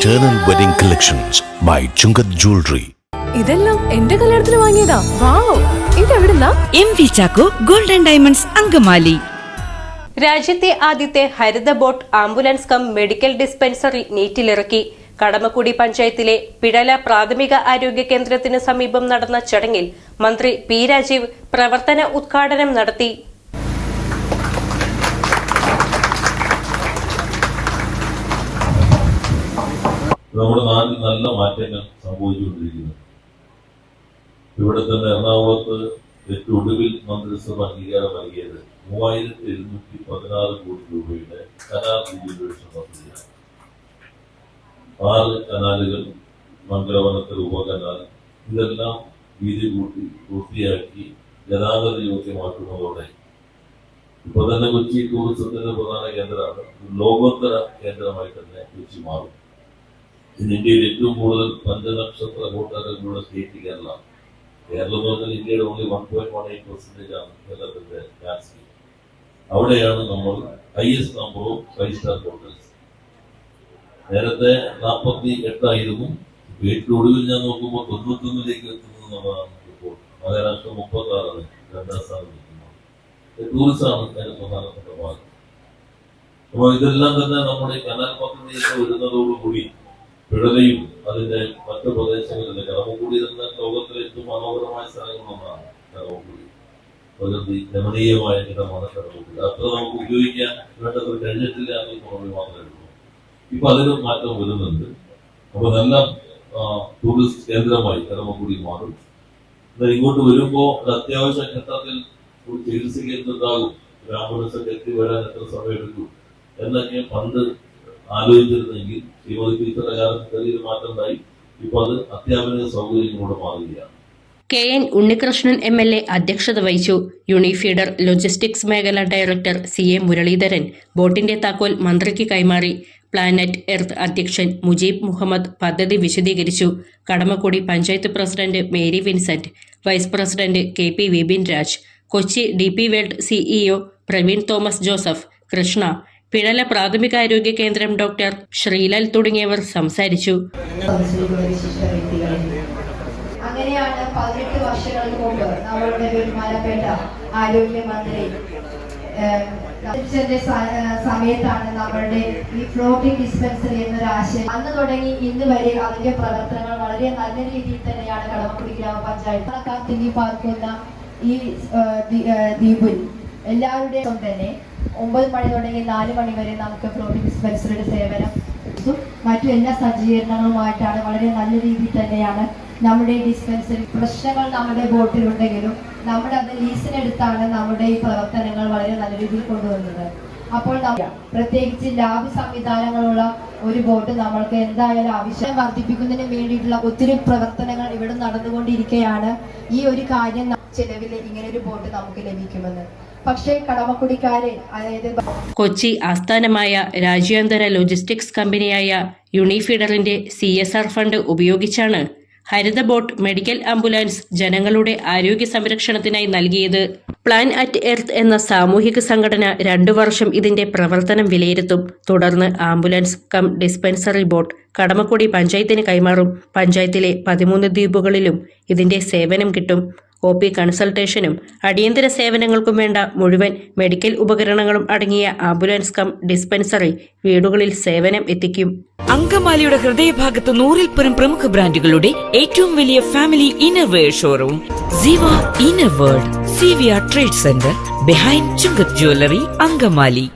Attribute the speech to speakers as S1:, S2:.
S1: Eternal Wedding Collections by Chungath Jewelry.
S2: ഇതെല്ലാം എന്റെ കല്യാണത്തിന് വാങ്ങിയതാ. Wow ഇതെവിടുന്നാ?
S3: M V Chacko golden diamonds Angamaly.
S4: രാജ്യത്തെ ആദ്യത്തെ ഹരിത boat ambulance cum medical dispensary നീറ്റിലിറക്കി. Kadamakkudy പഞ്ചായത്തിലെ പിഴല പ്രാഥമിക ആരോഗ്യ കേന്ദ്രത്തിന് സമീപം നടന്ന ചടങ്ങിൽ മന്ത്രി പി രാജീവ് പ്രവർത്തന ഉദ്ഘാടനം നടത്തി.
S5: നമ്മുടെ നാട്ടിൽ നല്ല മാറ്റങ്ങൾ സംഭവിച്ചുകൊണ്ടിരിക്കുന്നു. ഇവിടെ തന്നെ എറണാകുളത്ത് ഏറ്റവും ഒടുവിൽ മന്ത്രിസഭ അംഗീകാരം നൽകിയത് മൂവായിരത്തി എഴുന്നൂറ്റി പതിനാറ് കോടി രൂപയുടെ കനാൽ റിജുവേഷൻ പദ്ധതിയാണ്. ആറ് കനാലുകൾ മംഗളവനത്തിൽ ഉപകനാൽ ഇതെല്ലാം വീതി കൂട്ടി പൂർത്തിയാക്കി ഗതാഗത യോഗ്യമാക്കുന്നതോടെ. ഇപ്പൊ തന്നെ കൊച്ചി ടൂറിസത്തിന്റെ പ്രധാന കേന്ദ്രമാണ്. ലോകോത്തര കേന്ദ്രമായി തന്നെ കൊച്ചി മാറും. ഇന്ത്യയിൽ ഏറ്റവും കൂടുതൽ പഞ്ചനക്ഷത്ര ഹോട്ടലുകളുടെ സ്റ്റേറ്റ് കേരള. കേരളം എന്ന് പറഞ്ഞാൽ ഇന്ത്യയുടെ only one point one eight percentage ആണ് കേരളത്തിന്റെ ലാൻഡ്സ്കേപ്പ് അവിടെയാണ് നമ്മൾ highest number of five star hotels നേരത്തെ നാൽപ്പത്തി എട്ടായിരുന്നു ഏറ്റവും ഒടുവിൽ ഞാൻ നോക്കുമ്പോൾ തൊണ്ണൂറ്റൊന്നിലേക്ക് എത്തുന്നു എന്നുള്ളതാണ് ഇപ്പോൾ. മഹാരാഷ്ട്ര മുപ്പത്തി ആറാണ് രണ്ടാം സ്ഥാനം നിൽക്കുന്നത്. ടൂറിസമാണ് അതിന്റെ പ്രധാനപ്പെട്ട ഭാഗം. അപ്പോൾ ഇതെല്ലാം തന്നെ നമ്മുടെ കനാൽ പദ്ധതിയൊക്കെ വരുന്നതോടുകൂടി പിഴലയും അതിന്റെ മറ്റു പ്രദേശങ്ങളിലെ കടമക്കുടി തന്നെ ലോകത്തിലെ ഏറ്റവും മനോഹരമായ സ്ഥലങ്ങളൊന്നാണ് കടമക്കുടി പ്രകൃതി രമണീയമായ ഇടമാണ് കടമക്കുടി അത്ര നമുക്ക് ഉപയോഗിക്കാൻ വേണ്ടത്ര കഴിഞ്ഞിട്ടില്ല എന്ന് കുറവ് മാത്രമേ ഉള്ളൂ. ഇപ്പൊ അതിനും മാറ്റം വരുന്നുണ്ട്. അപ്പൊ നല്ല ടൂറിസ്റ്റ് കേന്ദ്രമായി കടമക്കുടി മാറും. എന്നാൽ ഇങ്ങോട്ട് വരുമ്പോൾ ഒരു അത്യാവശ്യ ഘട്ടത്തിൽ ഒരു ചികിത്സ കേന്ദ്രത്താകും ഒരു ആംബുലൻസ് ഒക്കെ എത്തി വരാൻ എത്ര സമയമെടുക്കും? എന്നൊക്കെ പണ്ട് ആലോചിച്ചിരുന്നെങ്കിൽ ശ്രീമതി ടീച്ചറുടെ കാലത്ത് ചെറിയൊരു മാറ്റം ഉണ്ടായി ഇപ്പൊ അത് അത്യാധുനിക സൗകര്യങ്ങളോട് മാറുകയാണ്.
S4: K N Unnikrishnan M L A അധ്യക്ഷത വഹിച്ചു. യൂണിഫീഡർ ലോജിസ്റ്റിക്സ് മേഖല ഡയറക്ടർ സി എ മുരളീധരൻ. ബോട്ടിന്റെ താക്കോൽ മന്ത്രിക്ക് കൈമാറി. പ്ലാനറ്റ് എർത്ത് അധ്യക്ഷൻ മുജീബ് മുഹമ്മദ് പദ്ധതി വിശദീകരിച്ചു. Kadamakkudy panchayat president Mary Vincent vice president K P Vipin Raj Kochi D P World CEO Praveen Thomas Joseph Krishna Pizhala പ്രാഥമികാരോഗ്യ കേന്ദ്രം ഡോക്ടർ ശ്രീലാൽ തുടങ്ങിയവർ സംസാരിച്ചു.
S6: അങ്ങനെയാണ് പതിനെട്ട് വർഷങ്ങൾക്ക് മുമ്പ് നമ്മളുടെ ബഹുമാനപ്പെട്ട ആരോഗ്യമന്ത്രി സമയത്താണ് നമ്മളുടെ ഈ ഫ്ലോട്ടിംഗ് ഡിസ്പെൻസറി എന്നൊരു ആശയം. അന്ന് തുടങ്ങി ഇന്ന് വരെ അതിന്റെ പ്രവർത്തനങ്ങൾ വളരെ നല്ല രീതിയിൽ തന്നെയാണ് കടമക്കുടി ഗ്രാമപഞ്ചായത്ത് കണക്കാർ തിങ്ങി പാർക്കുന്ന ഈ ദ്വീപിൽ എല്ലാവരുടെയും തന്നെ ഒമ്പത് മണി തുടങ്ങി നാല് മണി വരെ നമുക്ക് ഫ്ലോട്ടിംഗ് ഡിസ്പെൻസറിയുടെ സേവനം മറ്റു എല്ലാ സജ്ജീകരണങ്ങളുമായിട്ടാണ് വളരെ നല്ല രീതിയിൽ തന്നെയാണ് നമ്മുടെ ഡിസ്പെൻസറി പ്രശ്നങ്ങൾ നമ്മുടെ ബോട്ടിലുണ്ടെങ്കിലും നമ്മുടെ അത് ലീസിനെടുത്താണ് നമ്മുടെ ഈ പ്രവർത്തനങ്ങൾ വളരെ നല്ല രീതിയിൽ കൊണ്ടുവന്നത് അപ്പോൾ പ്രത്യേകിച്ച് ലാബ് സംവിധാനങ്ങളുള്ള ഒരു ബോട്ട് നമ്മൾക്ക് എന്തായാലും ആവശ്യം വർദ്ധിപ്പിക്കുന്നതിന് വേണ്ടിയിട്ടുള്ള ഒത്തിരി പ്രവർത്തനങ്ങൾ ഇവിടെ നടന്നുകൊണ്ടിരിക്കുകയാണ് ഈ ഒരു കാര്യം ചെലവിൽ ഇങ്ങനെ ഒരു ബോട്ട് നമുക്ക് ലഭിക്കുമെന്ന്. പക്ഷേ കടമക്കുടിക്കാരെ അതായത്
S4: കൊച്ചി ആസ്ഥാനമായ രാജ്യാന്തര ലോജിസ്റ്റിക്സ് കമ്പനിയായ യൂണിഫീഡറിന്റെ സി എസ് ആർ ഫണ്ട് ഉപയോഗിച്ചാണ് ഹരിത ബോട്ട് മെഡിക്കൽ ആംബുലൻസ് ജനങ്ങളുടെ ആരോഗ്യ സംരക്ഷണത്തിനായി നൽകിയത്. പ്ലാൻ അറ്റ് എർത്ത് എന്ന സാമൂഹിക സംഘടന രണ്ടു വർഷം ഇതിന്റെ പ്രവർത്തനം വിലയിരുത്തും. തുടർന്ന് ambulance cum dispensary boat Kadamakkudy പഞ്ചായത്തിന് കൈമാറും. പഞ്ചായത്തിലെ പതിമൂന്ന് ദ്വീപുകളിലും ഇതിന്റെ സേവനം കിട്ടും. ഒ പി കൺസൾട്ടേഷനും അടിയന്തര സേവനങ്ങൾക്കും വേണ്ട മുഴുവൻ മെഡിക്കൽ ഉപകരണങ്ങളും അടങ്ങിയ ആംബുലൻസ് കം ഡിസ്പെൻസറി വീടുകളിൽ സേവനം എത്തിക്കും.
S3: അങ്കമാലിയുടെ ഹൃദയഭാഗത്ത് നൂറിൽ പരം പ്രമുഖ ബ്രാൻഡുകളുടെ ഏറ്റവും വലിയ family innerwear showroom trade centre behind Chungath jewellery Angamaly.